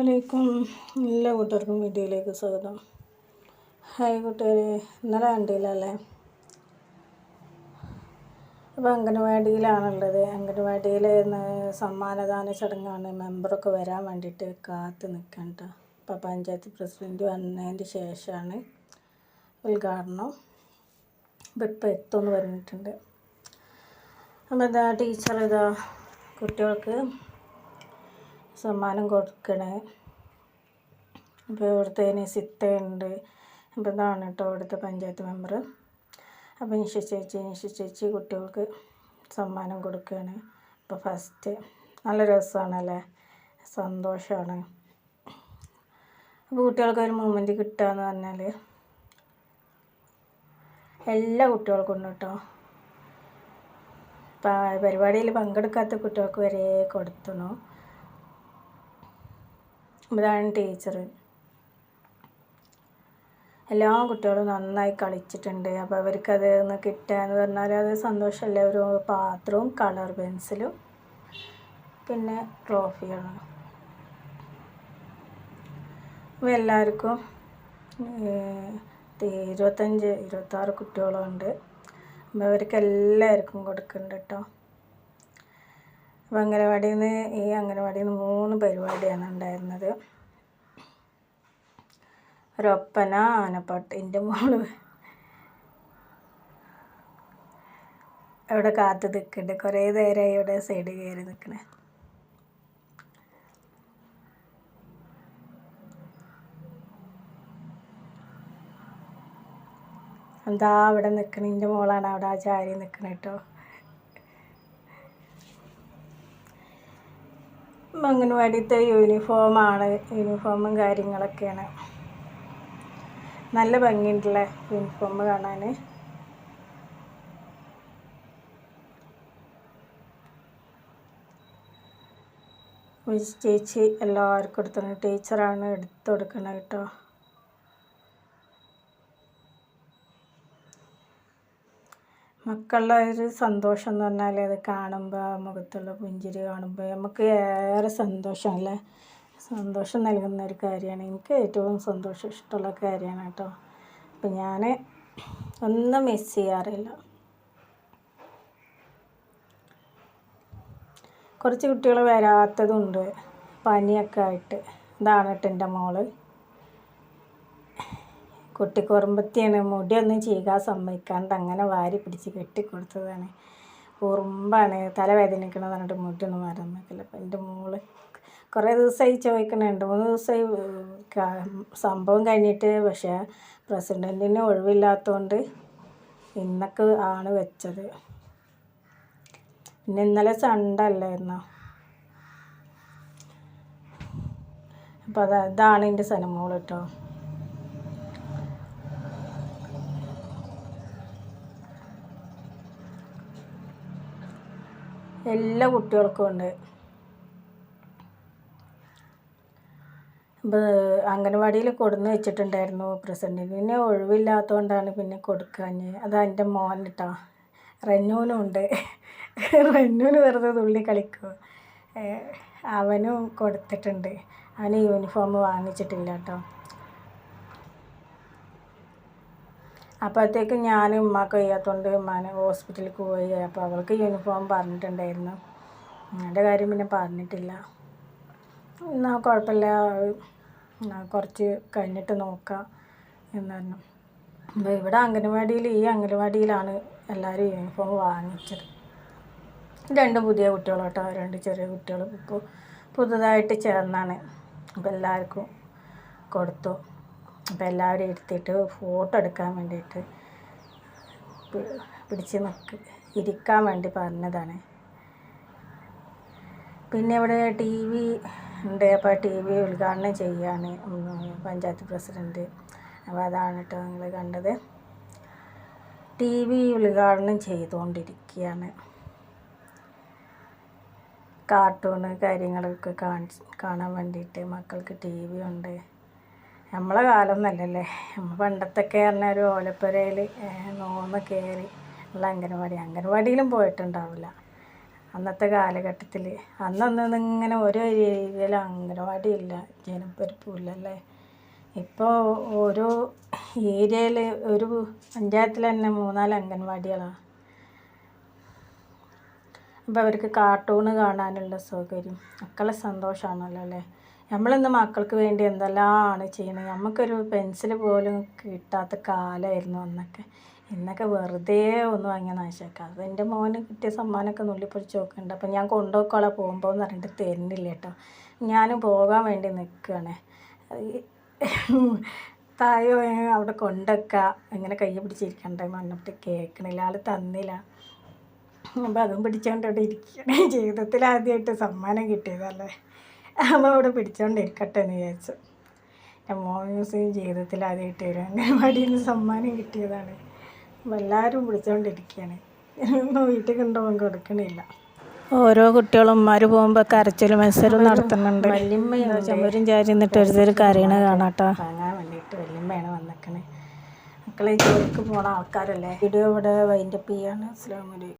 അലൈക്കും എല്ലാ കൂട്ടുകാർക്കും വീഡിയോയിലേക്ക് സ്വാഗതം. ഹായ് കൂട്ടുകാരെ ഇന്നലെ കണ്ടില്ലല്ലേ? അപ്പോൾ അംഗനവാടിയിലാണുള്ളത് അംഗനവാടിയിൽ സമ്മാനദാന ചടങ്ങാണ്. മെമ്പറൊക്കെ വരാൻ വേണ്ടിയിട്ട് കാത്ത് നിൽക്കണ്ട അപ്പോൾ പഞ്ചായത്ത് പ്രസിഡന്റ് വന്നതിന്റെ ശേഷമാണ് ഉദ്ഘാടനം. അപ്പോൾ ഇപ്പോൾ എത്തുമെന്ന് പറഞ്ഞിട്ടുണ്ട്. അപ്പോൾ ഇതാ ടീച്ചർ ഇതാ കുട്ടികൾക്ക് സമ്മാനം കൊടുക്കണേ. അപ്പോൾ ഇവിടുത്തെ സിത്തയുണ്ട് അപ്പോൾ ഇതാണ് കേട്ടോ ഇവിടുത്തെ പഞ്ചായത്ത് മെമ്പർ അപ്പോൾ നിഷ ചേച്ചി ചേച്ചി കുട്ടികൾക്ക് സമ്മാനം കൊടുക്കുകയാണ്. അപ്പോൾ ഫസ്റ്റ് നല്ല രസമാണല്ലേ? സന്തോഷമാണ്. അപ്പോൾ കുട്ടികൾക്ക് ഒരു മൂമെന്റ് കിട്ടുക എന്ന് പറഞ്ഞാൽ എല്ലാ കുട്ടികൾക്കും ഉണ്ട് കേട്ടോ. പരിപാടിയിൽ പങ്കെടുക്കാത്ത കുട്ടികൾക്ക് വരെ കൊടുത്തണു ഇതാണ് ടീച്ചർ എല്ലാ കുട്ടികളും നന്നായി കളിച്ചിട്ടുണ്ട്. അപ്പോൾ അവർക്കത് ഒന്ന് കിട്ടുക എന്ന് പറഞ്ഞാൽ അത് സന്തോഷമല്ലേ ഒരു പാത്രവും കളർ പെൻസിലും പിന്നെ ട്രോഫികളും അപ്പോൾ എല്ലാവർക്കും ഇരുപത്തഞ്ച് ഇരുപത്താറ് കുട്ടികളുണ്ട്. അപ്പോൾ അവർക്ക് എല്ലാവർക്കും കൊടുക്കുന്നുണ്ട് കേട്ടോ അപ്പോൾ അംഗനവാടിയിൽ നിന്ന് ഈ അംഗനവാടിയിൽ നിന്ന് മൂന്ന് പരിപാടിയാണ് ഉണ്ടായിരുന്നത്. ഒരൊപ്പന ആനപ്പാട്ട് എന്റെ മോൾ. അവിടെ കാത്ത് നിൽക്കുന്നുണ്ട് കുറേ നേരമായി ഇവിടെ സൈഡ് കയറി നിൽക്കണേ എന്താ അവിടെ നിൽക്കണ എന്റെ മോളാണ് അവിടെ ആ ചാരി നിൽക്കണ കേട്ടോ അംഗൻവാടിത്തെ യൂണിഫോമാണ് യൂണിഫോമും കാര്യങ്ങളൊക്കെയാണ്. നല്ല ഭംഗിയുള്ള യൂണിഫോം കാണാൻ ചേച്ചി എല്ലാവർക്കും എടുത്തു ടീച്ചറാണ് എടുത്തു കൊടുക്കണത് കേട്ടോ. മക്കളുടെ ഒരു സന്തോഷം എന്ന് പറഞ്ഞാൽ അത് കാണുമ്പോൾ മുഖത്തുള്ള പുഞ്ചിരി കാണുമ്പോൾ നമുക്ക് ഏറെ സന്തോഷം അല്ലേ? സന്തോഷം നൽകുന്ന ഒരു കാര്യമാണ്. എനിക്ക് ഏറ്റവും സന്തോഷം ഇഷ്ടമുള്ള കാര്യമാണ് കേട്ടോ. അപ്പം ഞാൻ ഒന്നും മിസ് ചെയ്യാറില്ല. കുറച്ച് കുട്ടികൾ വരാത്തതുണ്ട്. പനിയൊക്കെ ആയിട്ട്. ഇതാണ് കേട്ടോ എന്റെ മോൾ. കുട്ടിക്കുറുമ്പത്തിയാണ് മുടിയൊന്നും ചെയ്യാൻ സമ്മതിക്കാണ്ട് അങ്ങനെ വാരി പിടിച്ച് കെട്ടിക്കൊടുത്തതാണ്. കുറുമ്പാണ് തലവേദനിക്കണമെന്ന് പറഞ്ഞിട്ട് മുടിയൊന്നും മാറാൻ അപ്പം എന്റെ മോൾ കുറേ ദിവസമായി ചോദിക്കണേ. രണ്ട് മൂന്ന് ദിവസമായി സംഭവം കഴിഞ്ഞിട്ട് പക്ഷേ പ്രസിഡന്റിന് ഒഴിവില്ലാത്തതുകൊണ്ട് ഇന്നൊക്കെ ആണ് വെച്ചത്. പിന്നെ ഇന്നലെ സൺഡേ അല്ലായിരുന്നോ? അപ്പോൾ അത് അതാണ് എന്റെ സനമോൾ കേട്ടോ എല്ലാ കുട്ടികൾക്കും ഉണ്ട്. അംഗനവാടിയിൽ കൊടുന്ന് വെച്ചിട്ടുണ്ടായിരുന്നു പ്രസിഡന്റിന് ഒഴിവില്ലാത്തതുകൊണ്ടാണ് പിന്നെ കൊടുക്കാൻ അത് എന്റെ മോൻ കേട്ടോ റന്നൂനും ഉണ്ട്. റന്നൂന് വെറുതെ തുള്ളി കളിക്കും. അവനും കൊടുത്തിട്ടുണ്ട്. അവന് യൂണിഫോം വാങ്ങിച്ചിട്ടില്ല കേട്ടോ അപ്പോഴത്തേക്ക് ഞാൻ ഉമ്മാക്ക് വയ്യാത്തതുകൊണ്ട് ഉമ്മാനെ ഹോസ്പിറ്റലിൽ പോയി. അപ്പോൾ അവൾക്ക് യൂണിഫോം പറഞ്ഞിട്ടുണ്ടായിരുന്നു. എന്റെ കാര്യം പിന്നെ പറഞ്ഞിട്ടില്ല. എന്നാൽ കുഴപ്പമില്ല. കുറച്ച് കഴിഞ്ഞിട്ട് നോക്കാം എന്ന് പറഞ്ഞു. അപ്പോൾ ഇവിടെ അംഗനവാടിയിൽ ഈ അംഗനവാടിയിലാണ് എല്ലാവരും യൂണിഫോം വാങ്ങിച്ചത്. രണ്ട് പുതിയ കുട്ടികളോട്ടോ കേട്ടോ. രണ്ട് ചെറിയ കുട്ടികളും ഇപ്പോൾ പുതുതായിട്ട് ചേർന്നാണ്. അപ്പോൾ എല്ലാവർക്കും കൊടുത്തു. അപ്പോൾ എല്ലാവരും എടുത്തിട്ട് ഫോട്ടോ എടുക്കാൻ വേണ്ടിയിട്ട് പിടിച്ച് നിൽക്ക് ഇരിക്കാൻ വേണ്ടി പറഞ്ഞതാണ്. പിന്നെ ഇവിടെ ടി വി ഉണ്ട്. അപ്പോൾ ടി വി ഉദ്ഘാടനം ചെയ്യാണ് പഞ്ചായത്ത് പ്രസിഡന്റ് അപ്പോൾ അതാണ് കേട്ടോ നിങ്ങൾ കണ്ടത്. ടി വി ഉദ്ഘാടനം ചെയ്തുകൊണ്ടിരിക്കുകയാണ്. കാർട്ടൂണ് കാര്യങ്ങളൊക്കെ കാണാൻ വേണ്ടിയിട്ട് മക്കൾക്ക് ടി വി ഉണ്ട്. നമ്മളെ കാലം നല്ലല്ലേ നമ്മൾ പണ്ടത്തൊക്കെ പറഞ്ഞാൽ ഒരു ഓലപ്പുരയിൽ നോന്ന് കയറി ഉള്ള അംഗനവാടി. അംഗനവാടിയിലും പോയിട്ടുണ്ടാവില്ല. അന്നത്തെ കാലഘട്ടത്തിൽ അന്നൊന്നും ഇങ്ങനെ ഓരോ ഏരിയയിലും അംഗനവാടി ഇല്ല ജനപ്പരിപ്പുമില്ല അല്ലേ ഇപ്പോൾ ഓരോ ഏരിയയിൽ ഒരു പഞ്ചായത്തിൽ തന്നെ മൂന്നാൽ അംഗൻവാടികളാണ് അപ്പോൾ അവർക്ക് കാർട്ടൂണ് കാണാനുള്ള സൗകര്യം. മക്കളെ സന്തോഷമാണല്ലോ അല്ലേ. നമ്മളിന്ന് മക്കൾക്ക് വേണ്ടി എന്തെല്ലാമാണ് ചെയ്യുന്നത്? നമുക്കൊരു പെൻസിൽ പോലും കിട്ടാത്ത കാലമായിരുന്നു അന്നൊക്കെ. ഇന്നൊക്കെ വെറുതെ ഒന്ന് വാങ്ങിയ നാശാക്കാം അത് എന്റെ മോന് കിട്ടിയ സമ്മാനമൊക്കെ നുള്ളിപ്പൊഴിച്ച് നോക്കുന്നുണ്ട്. അപ്പം ഞാൻ കൊണ്ടുപോയിക്കോളാം പോകുമ്പോൾ എന്ന് പറഞ്ഞിട്ട് തരുന്നില്ല കേട്ടോ. ഞാനും പോകാൻ വേണ്ടി നിൽക്കുകയാണ് തായോ അവിടെ കൊണ്ടുവയ്ക്കുക ഇങ്ങനെ കൈ പിടിച്ചിരിക്കണ്ടേ പറഞ്ഞിട്ട് കേൾക്കണില്ല. ആൾ തന്നില്ല. അപ്പം അതും പിടിച്ചോണ്ട് അവിടെ ഇരിക്കുകയാണ്. ജീവിതത്തിൽ സമ്മാനം കിട്ടിയതല്ലേ? അപ്പോൾ അവിടെ പിടിച്ചോണ്ടിരിക്കട്ടെ എന്ന് വിചാരിച്ചു. മോൻ മ്യൂസിയം ജീവിതത്തിൽ ആദ്യമായിട്ട് വരും അംഗൻവാടിയിൽ നിന്ന് സമ്മാനം കിട്ടിയതാണ്. അപ്പോൾ എല്ലാവരും പിടിച്ചോണ്ടിരിക്കുകയാണ്. ഒന്നും വീട്ടിൽ കൊണ്ടുപോകാൻ കൊടുക്കണില്ല. ഓരോ കുട്ടികളും ഉമ്മാർ പോകുമ്പോൾ കരച്ചിൽ മത്സരം നടത്തുന്നുണ്ട്. ചുമരും ചാരി നിന്നിട്ട് ഒരു കരയണ കാണാട്ടോ. വാങ്ങാൻ വേണ്ടിയിട്ട് വല്യമ്മയാണ് വന്നിക്കണേ. മക്കളെ ജോലിക്ക് പോണ ആൾക്കാരല്ലേ? വീഡിയോ ഇവിടെ വൈൻഡപ്പ് ചെയ്യാണ്. അസ്ലാമലൈക്കും